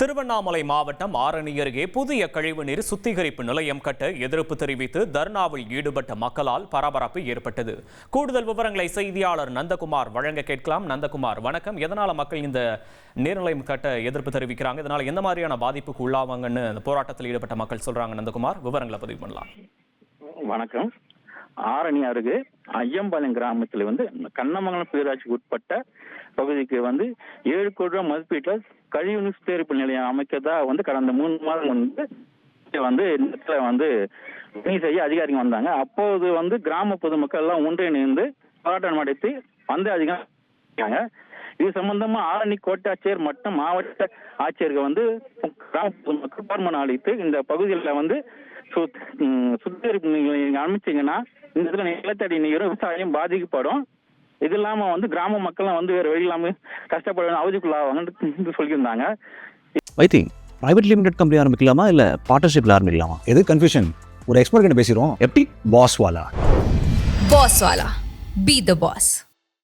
திருவண்ணாமலை மாவட்டம் ஆரணி அருகே புதிய கழிவுநீர் சுத்திகரிப்பு நிலையம் கட்ட எதிர்ப்பு தெரிவித்து தர்ணாவில் ஈடுபட்ட மக்களால் பரபரப்பு ஏற்பட்டது. கூடுதல் விவரங்களை செய்தியாளர் நந்தகுமார் வழங்க கேட்கலாம். நந்தகுமார் வணக்கம். எதனால மக்கள் இந்த நீர்நிலையம் கட்ட எதிர்ப்பு தெரிவிக்கிறாங்க? இதனால எந்த மாதிரியான பாதிப்புக்கு உள்ளாவாங்கன்னு போராட்டத்தில் ஈடுபட்ட மக்கள் சொல்றாங்க. நந்தகுமார் விவரங்களை பதிவு பண்ணலாம். வணக்கம். ஆரணி அருகே ஐயம்பாளையம் கிராமத்தில் வந்து கண்ணமங்கலம் பேராட்சிக்கு உட்பட்ட பகுதிக்கு வந்து ஏழு கோடி ரூபாய் மதிப்பீட்டில் கழிவு நிஸ்தரிப்பு நிலையம் அமைக்கதா வந்து கடந்த மூணு மாதம் வந்து வந்து இடத்துல வந்து பணி செய்ய அதிகாரிகள் வந்தாங்க. அப்போது வந்து கிராம பொதுமக்கள் எல்லாம் ஒன்றிணைந்து போராட்டம் நடத்தி வந்து அதிகம் இது சம்பந்தமா ஆரணி கோட்டாட்சியர் மற்றும் மாவட்ட ஆட்சியர்கள் வந்து கிராம பொதுமக்கள் பார்மன் அளித்து இந்த பகுதியில் வந்து சுத்- சுத்திகரிப்பு அமைச்சிங்கன்னா இந்த இடத்துல நிலத்தடி நீரும் விவசாயம் பாதிக்கப்படும். இது இல்லாம வந்து கிராம மக்களும் வந்து வேற வழி இல்லாம கஷ்டப்பட அவதிக்குள்ளாவாங்கன்னு சொல்லியிருந்தாங்க. வைத்தி பிரைவேட் லிமிடெட் கம்பெனி ஆரம்பிக்கலாமா இல்லை பார்ட்னர்ஷிப்பில் ஆரம்பிக்கலாமா? எது கன்ஃபியூஷன் ஒரு எக்ஸ்பர்ட் கிட்ட பேசிடுவோம். எப்படி? பாஸ் வாலா? Boss Wala. Be the boss.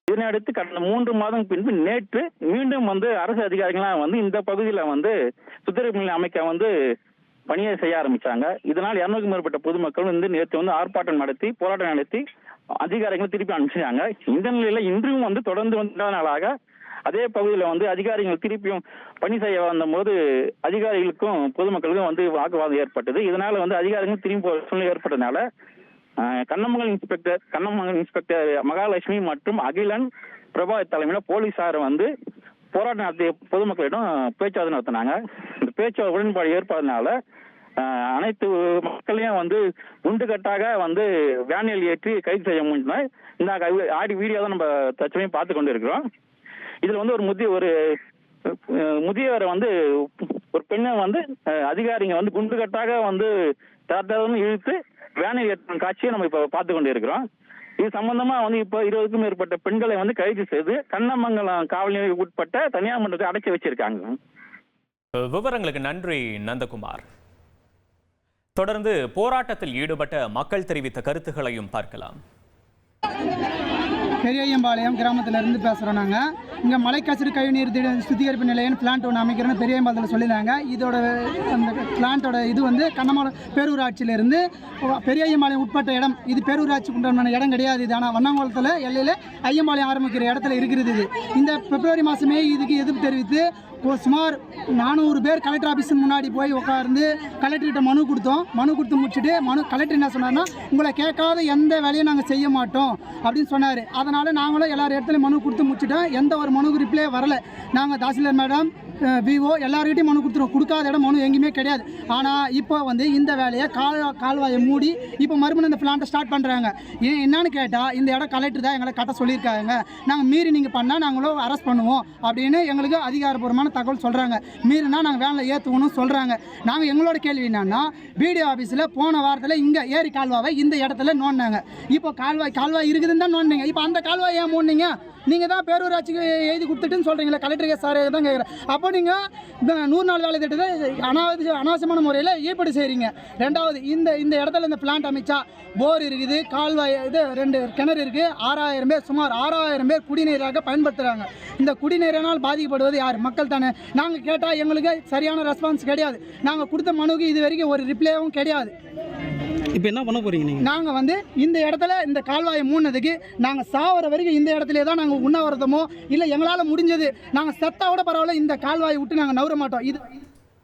இதனை அடுத்து கடந்த மூன்று மாதம் பின்பு நேற்று மீண்டும் வந்து அரசு அதிகாரிகள்லாம் வந்து இந்த பகுதியில வந்து நிலையம் அமைக்க வந்து பணியை செய்ய ஆரம்பிச்சாங்க. இதனால் இருநூறுக்கும் மேற்பட்ட பொதுமக்கள் வந்து நேற்று வந்து ஆர்ப்பாட்டம் நடத்தி போராட்டம் நடத்தி அதிகாரிகளை திருப்பி அனுப்பிச்சாங்க இந்த நிலையில இன்றும் வந்து தொடர்ந்து வந்த நாளாக அதே பகுதியில் வந்து அதிகாரிகள் திருப்பியும் பணி செய்ய வந்தபோது அதிகாரிகளுக்கும் பொதுமக்களுக்கும் வந்து வாக்குவாதம் ஏற்பட்டது. இதனால வந்து அதிகாரிகள் திரும்பி சூழ்நிலை ஏற்பட்டதுனால கண்ணமங்கல் இன்ஸ்பெக்டர் கண்ணமங்கல் இன்ஸ்பெக்டர் மகாலட்சுமி மற்றும் அகிலன் பிரபா தலைமையில போலீசார் வந்து போராட்டம் நடத்திய பொதுமக்களிடம் பேச்சுவார்த்தை நடத்தினாங்க. பேச்சு உடன்பாடு ஏற்பட்டதுனால அனைத்து மக்களையும் வந்து குண்டுகட்டாக வந்து வேனில் ஏற்றி கைது செய்ய முடிஞ்சா இந்த ஆடி வீடியோ தான் நம்ம தச்சமையும் பார்த்து கொண்டு இருக்கிறோம் இதில் வந்து ஒரு முதிய ஒரு முதியவரை வந்து ஒரு பெண்ணை வந்து அதிகாரிங்க வந்து குண்டுகட்டாக வந்து தரத்தரன்னு இழுத்து வேனில் ஏற்றும் காட்சியை நம்ம இப்போ பார்த்து கொண்டு இருக்கிறோம் இது சம்பந்தமா வந்து இப்போ இருபதுக்கும் மேற்பட்ட பெண்களை வந்து கைது செய்து கண்ணமங்கலம் காவல் நிலையத்துக்கு உட்பட்ட தனியார் மன்றத்தை அடைச்சி வச்சிருக்காங்க. விவரங்களுக்கு நன்றி நந்தகுமார். தொடர்ந்து போராட்டத்தில் ஈடுபட்ட மக்கள் தெரிவித்த கருத்துகளையும் பார்க்கலாம். பெரியம்பாளையம் கிராமத்திலேருந்து பேசுகிறோம் நாங்கள் இங்கே மலைக்காசிறு கழிவுநீர் திட சுத்திகரிப்பு நிலையம் பிளான்ட் ஒன்று அமைக்கிறோன்னு பெரியம்பாளத்தில் சொல்லியிருந்தாங்க. இதோட அந்த பிளான்ட்டோட இது வந்து கண்ணமலை பேரூராட்சியிலேருந்து பெரியம்பாளையம் உட்பட்ட இடம். இது பேரூராட்சிக்கு உண்டான இடம் கிடையாது இது. ஆனால் வண்ணாங்குளத்தில் எல்லையில் ஐயம்பாளையம் ஆரம்பிக்கிற இடத்துல இருக்கிறது இது. இந்த பிப்ரவரி மாதமே இதுக்கு எதிர்ப்பு தெரிவித்து சுமார் நானூறு பேர் கலெக்டர் ஆஃபீஸ் முன்னாடி போய் உட்காந்து கலெக்டர்கிட்ட மனு கொடுத்தோம். மனு கொடுத்து முடிச்சுட்டு மனு கலெக்டர் என்ன சொன்னார்னா உங்களை கேட்காத எந்த வேலையும் நாங்கள் செய்ய மாட்டோம் அப்படின்னு சொன்னார். அதனால் நாங்களும் எல்லார் இடத்துலையும் மனு கொடுத்து முடிச்சுட்டோம். எந்த ஒரு மனுக்கு ரிப்ளே வரல. நாங்கள் தாசில்தார் மேடம் விவோ எல்லாருக்கிட்டையும் மனு கொடுத்துருவோம் கொடுக்காத இடம் மனு எங்கேயுமே கிடையாது. ஆனால் இப்போ வந்து இந்த வேலையை கால் கால்வாயை மூடி இப்போ மறுபடியும் இந்த பிளான்ட்டை ஸ்டார்ட் பண்ணுறாங்க ஏன் என்னன்னு கேட்டால் இந்த இடம் கலெக்டர் தான் எங்களை கட்ட சொல்லியிருக்காங்க. நாங்கள் மீறி நீங்கள் பண்ணால் நாங்களும் அரெஸ்ட் பண்ணுவோம் அப்படின்னு எங்களுக்கு அதிகாரப்பூர்வமான தகவல் சொல்கிறாங்க மீறினா நாங்கள் வேலை ஏற்றுக்கணும்னு சொல்கிறாங்க நாங்கள் எங்களோட கேள்வி என்னன்னா பிடிஓ ஆஃபீஸில் போன வாரத்தில் இங்கே ஏரி கால்வாவை இந்த இடத்துல நோண்டினாங்க. இப்போ கால்வாய் கால்வாய் இருக்குதுன்னு தான் நோண்டினீங்க. இப்போ அந்த கால்வாய் ஏன் மூடினீங்க? நீங்கள் தான் பேரூராட்சிக்கு எழுதி கொடுத்துட்டுன்னு சொல்கிறீங்களே கலெக்டருக்கு சார் தான் கேட்குறேன் அப்போ நீங்கள் இந்த நூறு நாள் வேலை திட்டத்தை அனாவசிய அனாவசியமான முறையில் ஈடுபடு செய்கிறீங்க ரெண்டாவது இந்த இந்த இடத்துல இந்த பிளான்ட் அமைச்சா போர் இருக்குது கால்வாய் இது ரெண்டு கிணறு இருக்குது ஆறாயிரம் பேர் சுமார் ஆறாயிரம் பேர் குடிநீராக பயன்படுத்துகிறாங்க இந்த குடிநீரினால் பாதிக்கப்படுவது யார்? மக்கள் தானே. நாங்கள் கேட்டால் எங்களுக்கு சரியான ரெஸ்பான்ஸ் கிடையாது. நாங்கள் கொடுத்த மனுவுக்கு இது வரைக்கும் ஒரு ரிப்ளேவும் கிடையாது. இப்போ என்ன பண்ண போறீங்க நீங்கள் நாங்கள் வந்து இந்த இடத்துல இந்த கால்வாயை மூடினதுக்கு நாங்கள் சாவர வரைக்கும் இந்த இடத்துல தான் நாங்கள் உண்ணாவிரதமோ இல்லை எங்களால் முடிஞ்சது நாங்கள் செத்தா கூட பரவாயில்ல இந்த கால்வாயை விட்டு நாங்கள் நவர மாட்டோம். இது